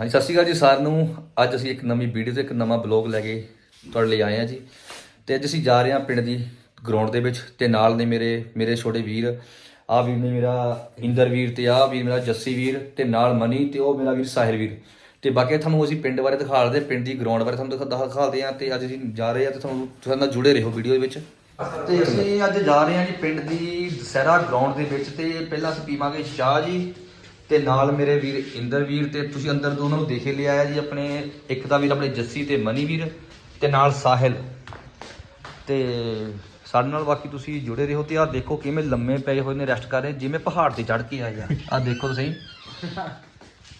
ਹਾਂਜੀ, ਸਤਿ ਸ਼੍ਰੀ ਅਕਾਲ ਜੀ ਸਾਰਿਆਂ ਨੂੰ। ਅੱਜ ਅਸੀਂ ਇੱਕ ਨਵੀਂ ਵੀਡੀਓ ਤੇ ਇੱਕ ਨਵਾਂ ਬਲੌਗ ਲੈ ਕੇ ਤੁਹਾਡੇ ਲਈ ਆਏ ਹਾਂ ਜੀ। ਤੇ ਅੱਜ ਅਸੀਂ ਜਾ ਰਹੇ ਹਾਂ ਪਿੰਡ ਦੀ ਗਰਾਊਂਡ ਦੇ ਵਿੱਚ ਤੇ ਨਾਲ ਨੇ ਮੇਰੇ ਮੇਰੇ ਛੋਟੇ ਵੀਰ। ਆਹ ਵੀਰ ਨੇ ਮੇਰਾ ਇੰਦਰ ਵੀਰ ਤੇ ਆਹ ਵੀਰ ਮੇਰਾ ਜੱਸੀ ਵੀਰ ਤੇ ਨਾਲ ਮਨੀ ਤੇ ਉਹ ਮੇਰਾ ਵੀਰ ਸਾਹਿਲ ਵੀਰ। ਤੇ ਬਾਕੀ ਤੁਹਾਨੂੰ ਅਸੀਂ ਪਿੰਡ ਬਾਰੇ ਦਿਖਾਲਦੇ ਪਿੰਡ ਦੀ ਗਰਾਊਂਡ ਬਾਰੇ ਤੁਹਾਨੂੰ ਦਿਖਾ- ਦਿਖਾਲਦੇ ਹਾਂ ਤੇ ਅੱਜ ਅਸੀਂ ਜਾ ਰਹੇ ਹਾਂ ਤੇ ਤੁਹਾਨੂੰ ਤੁਸੀਂ ਨਾਲ ਜੁੜੇ ਰਹੋ ਵੀਡੀਓ ਦੇ ਵਿੱਚ। ਤੇ ਅਸੀਂ ਅੱਜ ਜਾ ਰਹੇ ਹਾਂ ਜੀ ਪਿੰਡ ਦੀ ਦਸਹਿਰਾ ਗਰਾਊਂਡ ਦੇ ਵਿੱਚ ਤੇ ਪਹਿਲਾਂ ਅਸੀਂ ਪੀਵਾਂਗੇ ਸ਼ਾਹ ਜੀ। ਤੇ ਨਾਲ ਮੇਰੇ ਵੀਰ ਇੰਦਰ ਵੀਰ ਤੇ ਤੁਸੀਂ ਅੰਦਰ ਦੋਨਾਂ ਨੂੰ ਦੇਖੇ ਲਿਆ ਜੀ ਆਪਣੇ ਇੱਕ ਦਾ ਵੀਰ ਆਪਣੇ ਜੱਸੀ ਤੇ ਮਨੀ ਵੀਰ ਤੇ ਨਾਲ ਸਾਹਿਲ। ਤੇ ਸਾਡੇ ਨਾਲ ਬਾਕੀ ਤੁਸੀਂ ਜੁੜੇ ਰਹੋ ਤੇ ਆਹ ਦੇਖੋ ਕਿਵੇਂ ਲੰਮੇ ਪਏ ਹੋਏ ਨੇ ਰੈਸਟ ਕਰ ਰਹੇ ਜਿਵੇਂ ਪਹਾੜ ਤੇ ਚੜ ਕੇ ਆਏ ਆ। ਆਹ ਦੇਖੋ ਤੁਸੀਂ।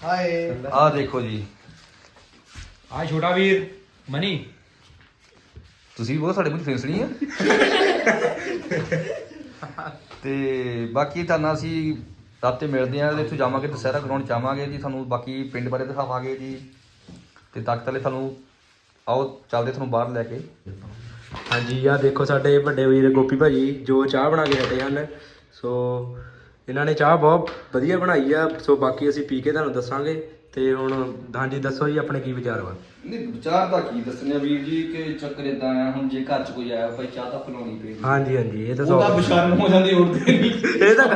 ਹਾਏ। ਆਹ ਦੇਖੋ ਜੀ। ਆ ਛੋਟਾ ਵੀਰ ਮਨੀ। ਤੁਸੀਂ ਵੀ ਬਹੁਤ ਸਾਡੇ ਮੂੰਹ ਫੇਸਣੀ ਆ। ਤੇ ਬਾਕੀ ਤੁਹਾਨੂੰ ਅਸੀਂ ਰਾਤੇ ਮਿਲਦੇ ਆਂ ਤੇ ਇੱਥੇ ਜਾਵਾਂਗੇ, ਦੁਸਹਿਰਾ ਗਰਾਊਂਡ ਜਾਵਾਂਗੇ ਜੀ ਤੁਹਾਨੂੰ ਬਾਕੀ ਪਿੰਡ ਬਾਰੇ ਦਿਖਾਵਾਂਗੇ ਜੀ। ਤੇ ਤੱਕ ਤਲੇ ਤੁਹਾਨੂੰ ਆਓ, ਚੱਲਦੇ ਤੁਹਾਨੂੰ ਬਾਹਰ ਲੈ ਕੇ। ਹਾਂਜੀ ਆ ਦੇਖੋ ਸਾਡੇ ਵੱਡੇ ਵੀਰ ਗੋਪੀ ਭਾਜੀ, ਜੋ ਚਾਹ ਬਣਾ ਕੇ ਹਟੇ ਹਨ। ਸੋ, ਇਹਨਾਂ ਨੇ ਚਾਹ ਬਹੁਤ ਵਧੀਆ ਬਣਾਈ ਆ। ਸੋ ਬਾਕੀ ਅਸੀਂ ਪੀ ਕੇ ਤੁਹਾਨੂੰ ਦੱਸਾਂਗੇ। ਤੇ ਹੁਣ ਹਾਂਜੀ ਦੱਸੋ ਜੀ ਆਪਣੇ ਕੀ ਵਿਚਾਰ ਵਾ? ਨਹੀਂ ਵਿਚਾਰ ਦਾ ਕੀ ਦੱਸਣੇ ਵੀਰ ਜੀ ਕਿ ਚੱਕਰ ਇਦਾਂ ਆ ਹੁਣ ਜੇ ਘਰ 'ਚ ਕੋਈ ਆਇਆ ਭਾਈ ਚਾਹ ਤਾਂ ਪਿਲਾਉਣੀ ਪਏਗੀ ਹਾਂਜੀ ਹਾਂਜੀ ਇਹ ਤਾਂ ਉਹਦਾ ਸੌ ਬਿਸ਼ਰਮ ਹੋ ਜਾਂਦੀ ਉੜਦੇ ਨਹੀਂ ਇਹ ਤਾਂ।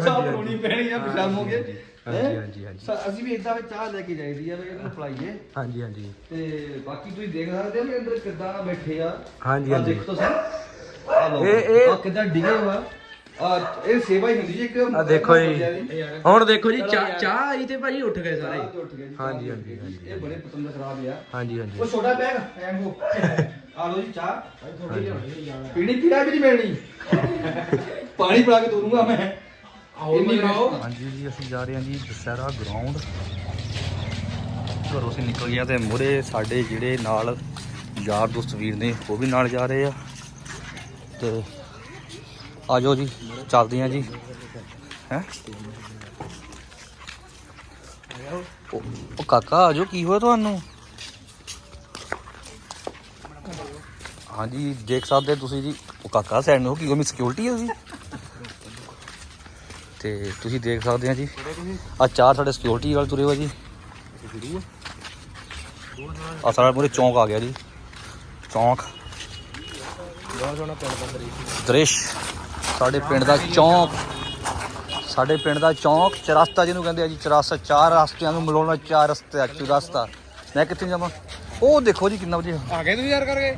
ਚਾਹ ਪਿਲਾਉਣੀ ਪੈਣੀ ਆ ਬਿਸ਼ਰਮ ਹੋ ਗਏ। ਹਾਂਜੀ ਹਾਂਜੀ ਹਾਂਜੀ ਅਸੀਂ ਵੀ ਇਦਾਂ ਵਿੱਚ ਚਾਹ ਲੈ ਕੇ ਜਾਈਦੀ ਆ ਵੀ ਇਹਨੂੰ ਪਲਾਈਏ। ਹਾਂਜੀ ਹਾਂਜੀ। ਤੇ ਬਾਕੀ ਤੁਸੀਂ ਦੇਖ ਸਕਦੇ ਹੋ ਵੀ ਅੰਦਰ ਕਿੱਦਾਂ ਬੈਠੇ ਆ। ਹਾਂਜੀ, ਹਾਂਜੀ। ਦੇਖੋ ਲਓ ਇਹ- ਇਹ- ਕਿੱਦਾਂ ਡਿਗੇ ਹੋਆ ਆ ਇਹ ਸੇਵਾ ਹੀ ਹੁੰਦੀ ਜੀ ਇੱਕ ਆ ਦੇਖੋ ਜੀ। ਬੰਦਿਆਂ ਦੀ। ਹੁਣ ਦੇਖੋ ਜੀ ਚਾਹ ਚਾਹ ਆਈ ਤੇ ਭਾਜੀ ਉੱਠ ਗਏ ਸਾਰੇ। ਚਾਹ ਤੇ ਉੱਠ ਗਏ ਜੀ, ਹਾਂਜੀ, ਚਾਹ ਹਾਂਜੀ, ਤੇ ਉੱਠ ਗਏ ਜੀ। ਹਾਂਜੀ। ਇਹ ਬੜੇ ਪਤੰਦ ਖਰਾਬ ਆ। ਹਾਂਜੀ ਹਾਂਜੀ। ਉਹ ਛੋਟਾ ਬੈਗ ਐਂ ਹੋ। ਆ ਲਓ ਜੀ ਚਾਹ। ਪੀਣੀ ਪੀਣਾ ਵੀ ਨਹੀਂ ਮਿਲਣੀ? ਪਾਣੀ ਪਿਲਾ ਕੇ ਤੋਰੂੰਗਾ ਮੈਂ। ਇੰਨੀ ਬਣਾਓ ਹਾਂਜੀ ਜੀ ਅਸੀਂ ਜਾ ਰਹੇ ਹਾਂ ਜੀ ਦਸਹਿਰਾ ਗਰਾਊਂਡ ਘਰੋਂ ਅਸੀਂ ਨਿਕਲ ਗਿਆ ਤੇ ਮੂਹਰੇ ਸਾਡੇ ਜਿਹੜੇ ਨਾਲ ਯਾਰ ਦੋਸਤ ਵੀਰ ਨੇ ਉਹ ਵੀ ਨਾਲ ਜਾ ਰਹੇ ਆ। ਤੇ ਆਜੋ ਜੀ, ਚੱਲਦੇ ਹਾਂ ਜੀ। ਹੈ? ਉਹ ਕਾਕਾ ਆਜੋ, ਕੀ ਹੋਇਆ ਤੁਹਾਨੂੰ? ਹਾਂਜੀ, ਦੇਖ ਸਕਦੇ ਤੁਸੀਂ ਜੀ, ਉਹ ਕਾਕਾ ਸਾਈਡ ਨੂੰ ਕੀ ਉਹ ਸਿਕਿਉਰਿਟੀ ਹੈ ਜੀ? ਤੇ ਤੁਸੀਂ ਦੇਖ ਸਕਦੇ ਆ ਜੀ ਆ ਚਾਰ ਸਾਡੇ ਸਿਕਿਉਰਿਟੀ ਵਾਲੇ ਤੁਰੇ ਹੋ ਜੀ। ਆ ਸਾਡਾ ਮੂਰੇ ਚੌਂਕ ਆ ਗਿਆ ਜੀ। ਚੌਂਕ। ਬਹੁਤ ਸੋਹਣਾ ਪਿੰਡ ਦਾ ਦ੍ਰਿਸ਼। ਸਾਡੇ ਪਿੰਡ ਦਾ ਚੌਂਕ ਸਾਡੇ ਪਿੰਡ ਦਾ ਚੌਂਕ ਚਰਸਤਾ ਜਿਹਨੂੰ ਕਹਿੰਦੇ ਆ ਜੀ ਚਰਸਤਾ ਚਾਰ ਰਸਤਿਆਂ ਨੂੰ ਮਿਲਾਉਣਾ ਚਾਰ ਰਸਤੇ ਆ ਚੁਰਸਤਾ ਮੈਂ ਕਿੱਥੇ ਜਾਵਾਂ? ਉਹ ਦੇਖੋ ਜੀ ਕਿੰਨਾ ਵਧੀਆ। ਆ ਗਏ ਤੁਸੀਂ ਯਾਰ ਕਰਕੇ?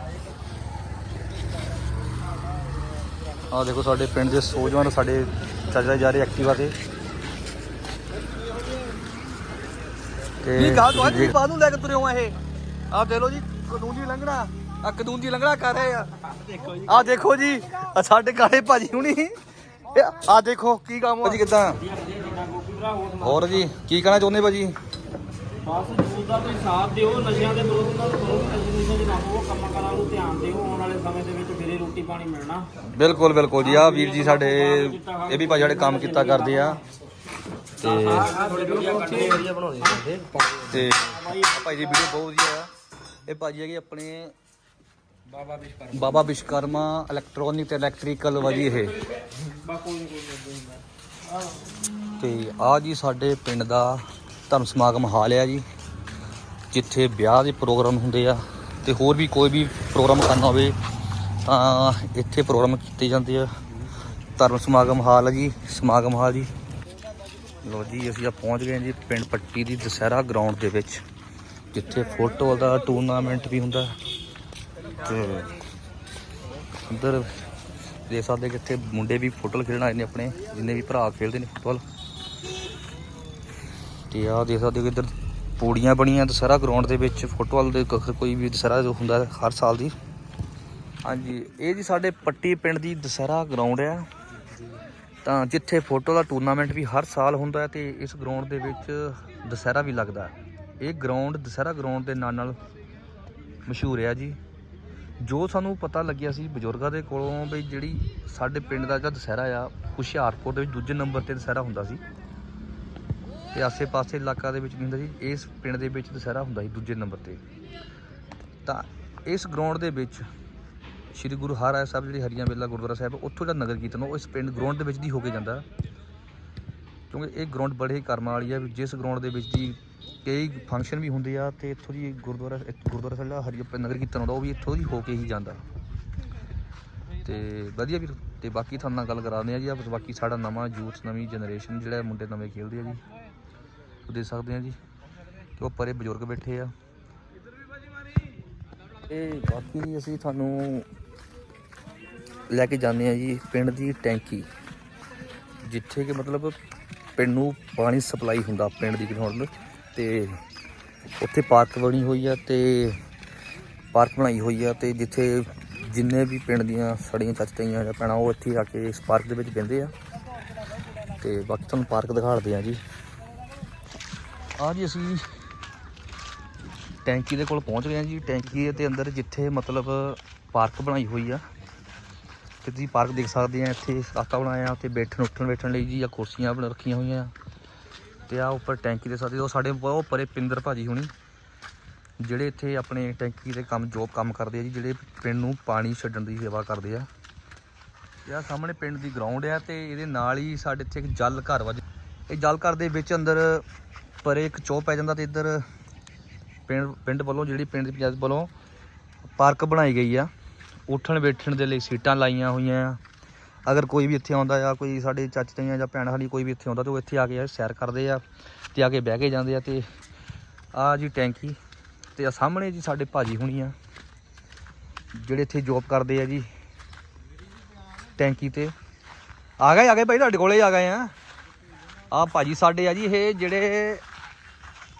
ਆ ਦੇਖੋ ਸਾਡੇ ਪਿੰਡ ਦੇ ਸੋਜਵਾਨ ਸਾਡੇ ਚੱਲਦੇ ਜਾ ਰਹੇ ਐਕਟਿਵਾ ਤੇ। ਤੇ ਕੀ ਗੱਲ ਤੋਂ ਬਾਹਰ ਨੂੰ ਲੈ ਕੇ ਤੁਰੇ ਹੋ ਇਹ? ਆਹ ਦੇਖ ਲਓ ਜੀ ਕਾਨੂੰਨ ਦੀ ਲੰਘਣਾ। ਆ ਕਾਨੂੰਨ ਦੀ ਲੰਘਣਾ ਕਰ ਰਹੇ ਆ। ਆ ਦੇਖੋ ਜੀ ਆਹ ਸਾਡੇ ਕਾਲੇ ਭਾਜੀ ਹੁਣੀ। ਆ ਦੇਖੋ ਕੀ ਕੰਮ ਭਾਜੀ ਕਿੱਦਾਂ? ਹੋਰ ਜੀ ਕੀ ਕਹਿਣਾ ਚਾਹੁੰਦੇ ਭਾਜੀ? ਬਸ ਜੂਸ ਦਾ ਤੁਸੀਂ ਸਾਥ ਦਿਓ ਨਸ਼ਿਆਂ ਦੇ ਵਿਰੁੱਧ ਨਾਲ ਕਰੋ ਨਸ਼ੇ ਦੇ ਨਾ ਹੋ ਕੰਮਾਂ ਕਾਰਾਂ ਨੂੰ ਧਿਆਨ ਦਿਓ ਆਉਣ ਵਾਲੇ ਸਮੇਂ ਦੇ ਵਿੱਚ ਫਿਰੇ ਰੋਟੀ ਪਾਣੀ ਮਿਲਣਾ। ਬਿਲਕੁਲ ਬਿਲਕੁਲ ਜੀ। ਆ ਵੀਰ ਜੀ ਸਾਡੇ ਇਹ ਵੀ ਭਾਜੀ ਸਾਡੇ ਕੰਮ ਕੀਤਾ ਕਰਦੇ ਆ। ਤੇ ਤੇ ਭਾਈ ਦੀ ਵੀਡੀਓ ਬਹੁਤ ਵਧੀਆ ਆ। ਇਹ ਭਾਜੀ ਹੈਗੇ ਆਪਣੇ ਬਾਬਾ ਵਿਸ਼ਕਰਮਾ ਇਲੈਕਟ੍ਰੋਨਿਕ ਤੇ ਇਲੈਕਟ੍ਰੀਕਲ ਇਹ। ਨਹੀਂ ਕੋਈ ਨਹੀਂ ਤੇ ਆ ਜੀ ਸਾਡੇ ਪਿੰਡ ਦਾ ਧਰਮ ਸਮਾਗਮ ਹਾਲ ਆ ਜੀ ਜਿੱਥੇ ਵਿਆਹ ਦੇ ਪ੍ਰੋਗਰਾਮ ਹੁੰਦੇ ਆ ਤੇ ਹੋਰ ਵੀ ਕੋਈ ਵੀ ਪ੍ਰੋਗਰਾਮ ਕਰਨਾ ਹੋਵੇ ਤਾਂ ਇੱਥੇ ਪ੍ਰੋਗਰਾਮ ਕੀਤੇ ਜਾਂਦੇ ਆ। ਧਰਮ ਸਮਾਗਮ ਹਾਲ ਆ ਜੀ ਸਮਾਗਮ ਹਾਲ ਜੀ। ਲੋ ਜੀ ਅਸੀਂ ਆ ਪਹੁੰਚ ਗਏ ਜੀ ਪਿੰਡ ਪੱਟੀ ਦੀ ਦਸਹਿਰਾ ਗਰਾਊਂਡ ਦੇ ਵਿੱਚ ਜਿੱਥੇ ਫੁੱਟਬਾਲ ਦਾ ਟੂਰਨਾਮੈਂਟ ਵੀ ਹੁੰਦਾ। ਤੇ ਅੰਦਰ ਦੇਖ ਸਕਦੇ ਕਿ ਇੱਥੇ ਮੁੰਡੇ ਵੀ ਫੁੱਟਬਾਲ ਖੇਡਣ ਆਏ ਨੇ ਆਪਣੇ, ਜਿੰਨੇ ਵੀ ਭਰਾ ਖੇਡਦੇ ਨੇ ਫੁੱਟਬਾਲ। ਤੇ ਆਹ ਦੇਖ ਸਕਦੇ ਕਿ ਇੱਧਰ ਪੌੜੀਆਂ ਬਣੀਆਂ ਦਸਹਿਰਾ ਗਰਾਊਂਡ ਦੇ ਵਿੱਚ ਫੁੱਟਬਾਲ ਦੇ ਕ- ਕੋਈ ਵੀ ਦਸਹਿਰਾ ਜੋ ਹੁੰਦਾ ਹਰ ਸਾਲ ਦੀ। ਹਾਂਜੀ, ਇਹ ਜੀ ਸਾਡੇ ਪੱਟੀ ਪਿੰਡ ਦੀ ਦਸਹਿਰਾ ਗਰਾਊਂਡ ਆ ਤਾਂ ਜਿੱਥੇ ਫੋਟੋ ਦਾ ਟੂਰਨਾਮੈਂਟ ਵੀ ਹਰ ਸਾਲ ਹੁੰਦਾ ਹੈ ਤੇ ਇਸ ਗਰਾਊਂਡ ਦੇ ਵਿੱਚ ਦਸਹਿਰਾ ਵੀ ਲੱਗਦਾ ਇਹ ਗਰਾਊਂਡ ਦਸਹਿਰਾ ਗਰਾਊਂਡ ਦੇ ਨਾਲ ਨਾਲ ਮਸ਼ਹੂਰ ਹੈ ਜੀ। ਜੋ ਸਾਨੂੰ ਪਤਾ ਲੱਗਿਆ ਸੀ ਬਜ਼ੁਰਗਾਂ ਦੇ ਕੋਲੋਂ ਵੀ ਜਿਹੜੀ ਸਾਡੇ ਪਿੰਡ ਦਾ ਜਿਹੜਾ ਦਸਹਿਰਾ ਆ, ਹੁਸ਼ਿਆਰਪੁਰ ਦੇ ਵਿੱਚ ਦੂਜੇ ਨੰਬਰ ਤੇ ਦੁਸਹਿਰਾ ਹੁੰਦਾ ਸੀ। ਤੇ ਆਸੇ-ਪਾਸੇ ਇਲਾਕਾ ਦੇ ਵਿੱਚ ਨਹੀਂ ਹੁੰਦਾ ਸੀ, ਇਸ ਪਿੰਡ ਦੇ ਵਿੱਚ ਦੁਸਹਿਰਾ ਹੁੰਦਾ ਸੀ ਦੂਜੇ ਨੰਬਰ ਤੇ। ਤਾਂ ਇਸ ਗਰਾਊਂਡ ਦੇ ਵਿੱਚ ਸ੍ਰੀ ਗੁਰੂ ਹਰਿਰਾਏ ਸਾਹਿਬ ਜਿਹੜੀ ਹਰੀਆਂ ਵੇਲਾ ਗੁਰਦੁਆਰਾ ਸਾਹਿਬ, ਉੱਥੋਂ ਦਾ ਨਗਰ ਕੀਰਤਨ ਉਹ ਇਸ ਪਿੰਡ ਗਰਾਊਂਡ ਦੇ ਵਿੱਚ ਦੀ ਹੋ ਕੇ ਜਾਂਦਾ। ਕਿਉਂਕਿ ਇਹ ਗਰਾਊਂਡ ਬੜੇ ਹੀ ਕਰਮਾਂ ਵਾਲੀ ਹੈ ਵੀ ਜਿਸ ਗਰਾਊਂਡ ਦੇ ਵਿੱਚ ਦੀ ਕਈ ਫੰਕਸ਼ਨ ਵੀ ਹੁੰਦੇ ਆ ਤੇ ਇੱਥੋਂ ਦੀ ਗੁਰਦੁਆਰਾ ਇੱਥ- ਗੁਰਦੁਆਰਾ ਸਾਡਾ ਦਾ ਹਰੀ ਨਗਰ ਕੀਰਤਨ ਆਉਂਦਾ ਉਹ ਵੀ ਇੱਥੋਂ ਦੀ ਹੋ ਕੇ ਹੀ ਜਾਂਦਾ। ਤੇ ਵਧੀਆ ਵੀ ਤੇ ਬਾਕੀ ਤੁਹਾਨੂੰ ਨਾਲ ਗੱਲ ਕਰਾਉਂਦੇ ਆ ਜੀ ਆ ਬਾਕੀ ਸਾਡਾ ਨਵਾਂ ਯੂਥ ਨਵੀਂ ਜਨਰੇਸ਼ਨ ਜਿਹੜਾ ਮੁੰਡੇ ਨਵੇਂ ਖੇਡਦੇ ਆ ਜੀ, ਉਹ ਦੇ ਸਕਦੇ ਆ ਜੀ ਕਿ ਉਹ ਪਰੇ ਬਜ਼ੁਰਗ ਬੈਠੇ ਆ। ਇਹ ਬਾਕੀ ਅਸੀਂ ਤੁਹਾਨੂੰ ਲੈ ਕੇ ਜਾਂਦੇ ਆ ਜੀ, ਪਿੰਡ ਦੀ ਟੈਂਕੀ, ਜਿੱਥੇ ਕਿ ਮਤਲਬ ਪਿੰਡ ਨੂੰ ਪਾਣੀ ਸਪਲਾਈ ਹੁੰਦਾ, ਪਿੰਡ ਦੀ ਗਰਾਊਂਡ ਤੇ ਉੱਥੇ ਪਾਰਕ ਬਣੀ ਹੋਈ ਆ ਤੇ ਪਾਰਕ ਬਣਾਈ ਹੋਈ ਆ ਤੇ ਜਿੱਥੇ ਜਿੰਨੇ ਵੀ ਪਿੰਡ ਦੀਆਂ ਸੜੀਆਂ ਚਾਚੀਆਂ ਜਾਂ ਭੈਣਾਂ, ਉਹ ਇੱਥੇ ਆ ਕੇ ਇਸ ਪਾਰਕ ਦੇ ਵਿੱਚ ਬਹਿੰਦੇ ਆ। ਤੇ ਬਾਕੀ ਤੁਹਾਨੂੰ ਪਾਰਕ ਦਿਖਾੜਦੇ ਆ ਜੀ। ਆ ਜੀ ਅਸੀਂ ਟੈਂਕੀ ਦੇ ਕੋਲ ਪਹੁੰਚ ਗਏ ਆ ਜੀ। ਟੈਂਕੀ ਦੇ ਅੰਦਰ ਜਿੱਥੇ ਮਤਲਬ ਪਾਰਕ ਬਣਾਈ ਹੋਈ ਆ। ਤੇ ਤੁਸੀਂ ਪਾਰਕ ਦੇਖ ਸਕਦੇ ਆ, ਇੱਥੇ ਰਾਸਤਾ ਬਣਾਇਆ, ਉੱਥੇ ਬੈਠਣ ਉੱਠਣ ਬੈਠਣ ਲਈ ਜੀ ਆ ਕੁਰਸੀਆਂ ਬਣ, ਰੱਖੀਆਂ ਹੋਈਆਂ। ਆ ਤੇ ਆ ਉੱਪਰ ਟੈਂਕੀ ਦੇ ਸਾਥੀ, ਉਹ ਸਾਡੇ ਉਹ ਪਰੇ ਪਿੰਦਰ ਭਾਜੀ ਹੁਣੀ, ਜਿਹੜੇ ਇੱਥੇ ਆਪਣੇ ਟੈਂਕੀ ਦੇ ਕੰਮ ਜੋਬ ਕੰਮ ਕਰਦੇ ਆ ਜੀ, ਜਿਹੜੇ ਪਿੰਡ ਨੂੰ ਪਾਣੀ ਛੱਡਣ ਦੀ ਸੇਵਾ ਕਰਦੇ ਆ। ਇਹ ਸਾਹਮਣੇ ਪਿੰਡ ਦੀ ਗਰਾਊਂਡ ਆ ਤੇ ਇਹਦੇ ਨਾਲ ਹੀ ਸਾਡੇ ਇੱਥੇ ਇੱਕ ਜਲ ਘਰ ਵਾ ਇਹ ਜਲ ਘਰ ਦੇ ਵਿੱਚ ਅੰਦਰ ਪਰੇ ਇੱਕ ਚੌ ਪੈ ਜਾਂਦਾ ਤੇ ਇੱਧਰ ਪਿੰਡ ਪਿੰਡ ਵੱਲੋਂ, ਜਿਹੜੀ ਪਿੰਡ ਦੀ ਪੰਚਾਇਤ ਵੱਲੋਂ ਪਾਰਕ ਬਣਾਈ ਗਈ ਆ। ਉੱਠਣ ਬੈਠਣ ਦੇ ਲਈ ਸੀਟਾਂ ਲਾਈਆਂ ਹੋਈਆਂ ਆ। ਅਗਰ ਕੋਈ ਵੀ ਇੱਥੇ ਆਉਂਦਾ ਆ, ਕੋਈ ਸਾਡੇ ਚਾਚੇ ਤਾਈਆਂ ਜਾਂ ਭੈਣ ਸਾਡੀ ਕੋਈ ਵੀ ਇੱਥੇ ਆਉਂਦਾ ਤੇ ਉਹ ਇੱਥੇ ਆ ਕੇ ਸੈਰ ਕਰਦੇ ਆ ਤੇ ਆ ਕੇ ਬਹਿ ਕੇ ਜਾਂਦੇ ਆ ਤੇ ਆ ਜੀ ਟੈਂਕੀ ਤੇ ਆ ਸਾਹਮਣੇ ਜੀ ਸਾਡੇ ਭਾਜੀ ਹੁਣੀ ਆ, ਜਿਹੜੇ ਇੱਥੇ ਜੋਬ ਕਰਦੇ ਆ ਜੀ ਟੈਂਕੀ ਤੇ। ਆ ਗਏ ਆ ਗਏ ਭਾਈ ਤੁਹਾਡੇ ਕੋਲੇ ਹੀ ਆ ਗਏ ਆ। ਆ ਭਾਜੀ ਸਾਡੇ ਆ ਜੀ ਇਹ ਜਿਹੜੇ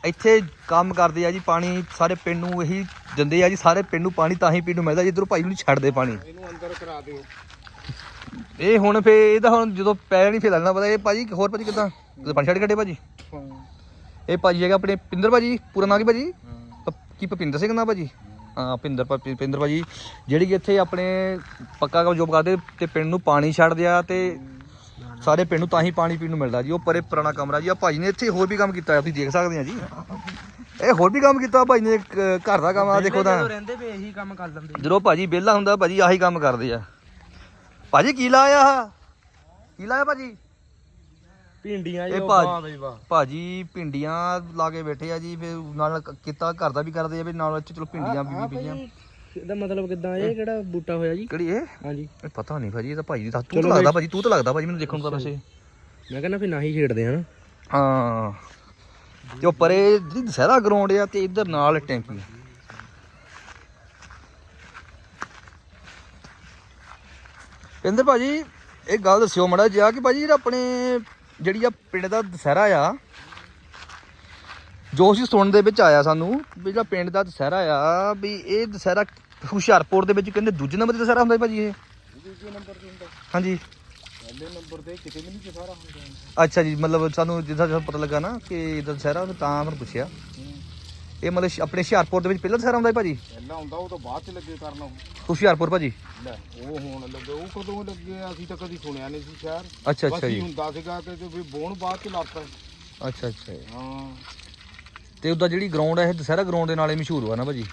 ਇੱਥੇ ਕੰਮ ਕਰਦੇ ਆ ਜੀ ਪਾਣੀ, ਸਾਰੇ ਪਿੰਡ ਨੂੰ ਇਹੀ ਦਿੰਦੇ ਆ ਜੀ, ਸਾਰੇ ਪਿੰਡ ਨੂੰ ਪਾਣੀ ਤਾਂ ਹੀ ਪੀਣ ਨੂੰ ਮਿਲਦਾ, ਜਿੱਧਰੋਂ ਭਾਈ ਨੂੰ ਛੱਡਦੇ ਪਾਣੀ। ਇਹਨੂੰ ਅੰਦਰ ਕਰਾ ਦਿਓ। ਇਹ ਹੁਣ ਫੇ ਇਹਦਾ ਹੁਣ ਜਦੋਂ ਪੈ ਨਹੀਂ ਫੇ ਲੱਗਣਾ ਪਤਾ ਇਹ ਭਾਜੀ ਹੋਰ ਭਾਜੀ ਕਿਦਾਂ? ਤੁਸੀਂ ਛੱਡ ਕੱਢੇ ਭਾਜੀ। ਇਹ ਭਾਜੀ ਹੈਗਾ ਆਪਣੇ ਪਿੰਦਰ ਭਾਜੀ ਪੂਰਾ ਨਾਂ ਕੀ ਭਾਜੀ? ਕੀ ਭਪਿੰਦਰ ਸਿੰਘ ਨਾਂ ਭਾਜੀ? ਹਾਂ। ਪਿੰਦਰ ਭਾ- ਪਿੰਦਰ ਭਾਜੀ ਜਿਹੜੀ ਕਿ ਇੱਥੇ ਆਪਣੇ ਪੱਕਾ ਕੰਮ ਜੋਬ ਕਰਦੇ ਤੇ ਪਿੰਡ ਨੂੰ ਪਾਣੀ ਛੱਡਦੇ ਆ ਤੇ ਸਾਰੇ ਪਿੰਡ ਨੂੰ ਤਾਂ ਹੀ ਪਾਣੀ ਪੀਣ ਨੂੰ ਮਿਲਦਾ ਜੀ। ਉਹ ਪਰੇ ਪੁਰਾਣਾ ਕਮਰਾ ਜੀ ਆ ਭਾਜੀ ਨੇ ਇੱਥੇ ਹੋਰ ਵੀ ਕੰਮ ਕੀਤਾ ਤੁਸੀਂ ਦੇਖ ਸਕਦੇ ਆ ਜੀ। ਇਹ ਹੋਰ ਵੀ ਕੰਮ ਕੀਤਾ ਭਾਜੀ ਨੇ ਘਰ ਦਾ ਕੰਮ ਆ ਦੇਖੋ ਤਾਂ। ਜਦੋਂ ਰਹਿੰਦੇ ਪਏ ਇਹੀ ਕੰਮ ਕਰ ਲੈਂਦੇ। ਜਦੋਂ ਭਾਜੀ ਵਿਹਲਾ ਹੁੰਦਾ ਭਾਜੀ ਆਹੀ ਕੰਮ ਕਰਦੇ ਆ। ਭਾਜੀ ਕੀ ਲਾਇਆ ਆਹ ਕੀ ਲਾਇਆ ਭਾਜੀ? ਭਿੰਡੀਆਂ ਇਹ ਜੋ ਭਾਜ- ਵਾਹ ਬਈ ਵਾਹ ਭਾਜੀ ਭਿੰਡੀਆਂ ਲਾ ਕੇ ਬੈਠੇ ਆ ਜੀ ਫਿਰ ਨਾਲ ਕੀਤਾ ਘਰ ਦਾ ਵੀ ਕਰਦੇ ਆ ਵੀ ਨਾਲ ਚ ਚਲੋ ਭਿੰਡੀਆਂ ਵੀ ਬੀਜੀਆਂ ਇਹਦਾ ਮਤਲਬ ਕਿਦਾਂ ਇਹ ਕਿਹੜਾ ਬੂਟਾ ਹੋਇਆ ਜੀ? ਕਿਹੜੀ ਇਹ? ਹਾਂਜੀ। ਇਹ ਪਤਾ ਨਹੀਂ ਭਾਜੀ ਇਹ ਤਾਂ ਭਾਜੀ ਦੀ ਤਾਂ ਤੂੰ ਲੱਗਦਾ। ਭਾਜੀ ਤੂੰ ਤਾਂ ਲੱਗਦਾ ਭਾਜੀ ਮੈਨੂੰ ਦੇਖਣ ਨੂੰ ਤਾਂ ਵੈਸੇ। ਮੈਂ ਕਹਿੰਦਾ ਫਿਰ ਨਾ ਹੀ ਛੇੜਦੇ ਹਨ ਹਾਂ। ਤੇ ਉਹ ਪਰੇ ਜਿਹੜੀ ਦਸਹਿਰਾ ਗਰਾਊਂਡ ਆ ਤੇ ਇੱਧਰ ਨਾਲ ਟੈਂਕੀ ਪਿੰਦਰ ਭਾਜੀ ਇਹ ਗੱਲ ਦੱਸਿਓ ਮੜਾ ਜਿਹਾ ਕਿ ਭਾਜੀ ਜਿਹੜਾ ਆਪਣੇ ਜਿਹੜੀ ਆ ਪਿੰਡ ਦਾ ਦਸਹਿਰਾ ਆ ਜੋ ਅਸੀਂ ਸੁਣਨ ਦੇ ਵਿੱਚ ਆਇਆ ਸਾਨੂੰ ਵੀ ਜਿਹੜਾ ਪਿੰਡ ਦਾ ਦਸਹਿਰਾ ਆ ਵੀ ਇਹ ਦਸਹਿਰਾ ਹੁਸ਼ਿਆਰਪੁਰ ਦੇ ਵਿੱਚ ਕਹਿੰਦੇ ਦੂਜੇ ਨੰਬਰ ਤੇ ਦਸਹਿਰਾ ਹੁੰਦਾ ਭਾਜੀ ਇਹ? ਦੂਜੇ ਨੰਬਰ ਤੇ ਹੁੰਦਾ। ਹਾਂਜੀ। ਪਹਿਲੇ ਨੰਬਰ ਤੇ ਕਿਤੇ ਵੀ ਨਹੀਂ ਸਾਰਾ ਹੁੰਦਾ। ਅੱਛਾ ਜੀ ਮਤਲਬ ਸਾਨੂੰ ਜਿੱਦਾਂ ਪਤਾ ਲੱਗਾ ਨਾ ਕਿ ਦਸਹਿਰਾ ਤਾਂ ਤੁਹਾਨੂੰ ਪੁੱਛਿਆ। ਇਹ ਮਤਲਬ ਸ਼- ਆਪਣੇ ਹੁਸ਼ਿਆਰਪੁਰ ਦੇ ਵਿੱਚ ਪਹਿਲਾਂ ਦਸਹਿਰਾ ਹੁੰਦਾ ਹੈ ਭਾਜੀ? ਪਹਿਲਾਂ ਹੁੰਦਾ ਉਹ ਤਾਂ ਬਾਅਦ ਚ ਲੱਗੇ ਕਰਨਾ ਹੁਸ਼ਿਆਰਪੁਰ ਭਾਜੀ? ਲੈ ਉਹ ਹੋਣ ਲੱਗੇ ਉਹ ਕਦੋਂ ਲੱਗੇ ਆ? ਅਸੀਂ ਤਾਂ ਕਦੀ ਸੁਣਿਆ ਨਹੀਂ ਸੀ ਸ਼ਹਿਰ। ਅੱਛਾ ਬਸ ਅੱਛਾ ਜੀ। ਹੁੰਦਾ ਸੀਗਾ ਕਿ ਤੇ ਵੀ ਬੋਣ ਬਾਅਦ ਚ ਲੱਪਾ ਅੱਛਾ ਅੱਛਾ। ਜੀ। ਹਾਂ। ਤੇ ਉਹਦਾ ਜਿਹੜੀ ਗਰਾਊਂਡ ਹੈ ਇਹ ਦਸਹਿਰਾ ਗਰਾਊਂਡ ਦੇ ਨਾਲ ਮਸ਼ਹੂਰ ਨਾ ਭਾਜੀ?